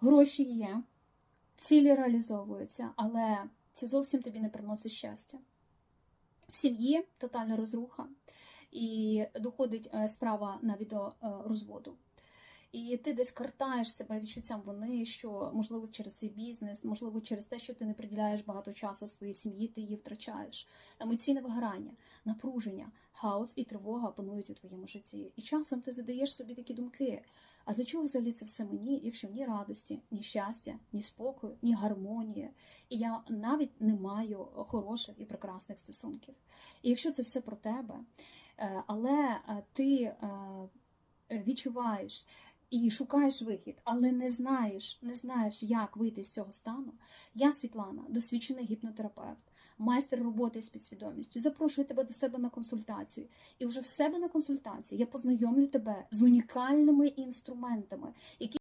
Гроші є, цілі реалізовуються, але це зовсім тобі не приносить щастя. В сім'ї тотальна розруха, і доходить е, справа навіть до е, розводу. І ти десь картаєш себе відчуттям вини, що можливо через цей бізнес, можливо, через те, що ти не приділяєш багато часу своїй сім'ї, ти її втрачаєш. Емоційне вигорання, напруження, хаос і тривога панують у твоєму житті. І часом ти задаєш собі такі думки: а для чого взагалі це все мені, якщо ні радості, ні щастя, ні спокою, ні гармонії, і я навіть не маю хороших і прекрасних стосунків. І якщо це все про тебе, е, але е, ти е, відчуваєш і шукаєш вихід, але не знаєш, не знаєш, як вийти з цього стану. Я, Світлана, досвідчений гіпнотерапевт, майстер роботи з підсвідомістю. Запрошую тебе до себе на консультацію. І вже в себе на консультації я познайомлю тебе з унікальними інструментами, які